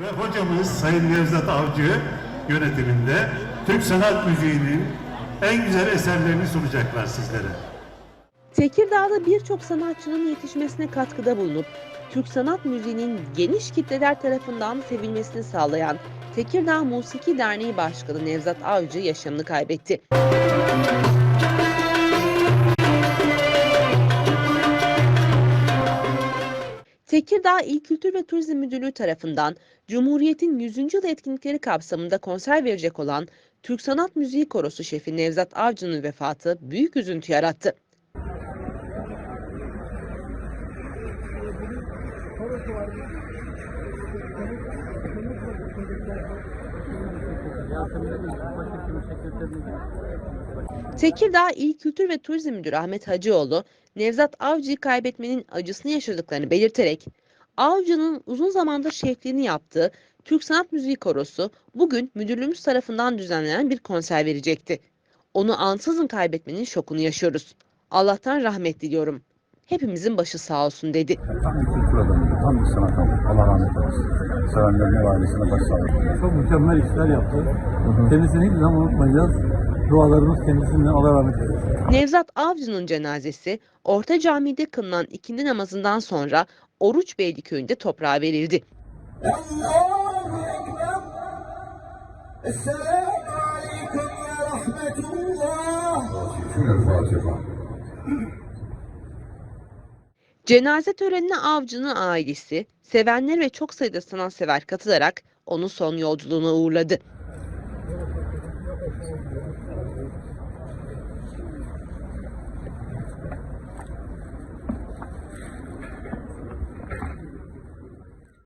Ve hocamız Sayın Nevzat Avcı yönetiminde Türk sanat müziğinin en güzel eserlerini sunacaklar sizlere. Tekirdağ'da birçok sanatçının yetişmesine katkıda bulunup Türk sanat müziğinin geniş kitleler tarafından sevilmesini sağlayan Tekirdağ Musiki Derneği Başkanı Nevzat Avcı yaşamını kaybetti. Tekirdağ İl Kültür ve Turizm Müdürlüğü tarafından Cumhuriyet'in 100. yıl etkinlikleri kapsamında konser verecek olan Türk Sanat Müziği Korosu şefi Nevzat Avcı'nın vefatı büyük üzüntü yarattı. Tekirdağ İl Kültür ve Turizm Müdürü Ahmet Hacıoğlu, Nevzat Avcı'yı kaybetmenin acısını yaşadıklarını belirterek, Avcı'nın uzun zamandır şefliğini yaptığı Türk Sanat Müziği Korosu bugün müdürlüğümüz tarafından düzenlenen bir konser verecekti. Onu ansızın kaybetmenin şokunu yaşıyoruz. Allah'tan rahmet diliyorum hepimizin başı sağ olsun dedi. Tam bir kültür adamı, tam bir sanat adamı. Allah rahmet eylesin. Sevenlerine ve ailesine başsağlık. Çok mükemmel işler yaptı. Hı hı. Kendisini hiçbir zaman unutmayacağız. Dualarımız kendisinden Allah rahmet eylesin. Nevzat Avcı'nın cenazesi Orta Cami'de kılınan ikindi namazından sonra Oruç Beyli köyünde toprağa verildi. Esselamu Aleyküm ve Rahmetullah. Şükür Fatiha. Cenaze törenine avcının ailesi, sevenleri ve çok sayıda sanatsever katılarak onu son yolculuğuna uğurladı.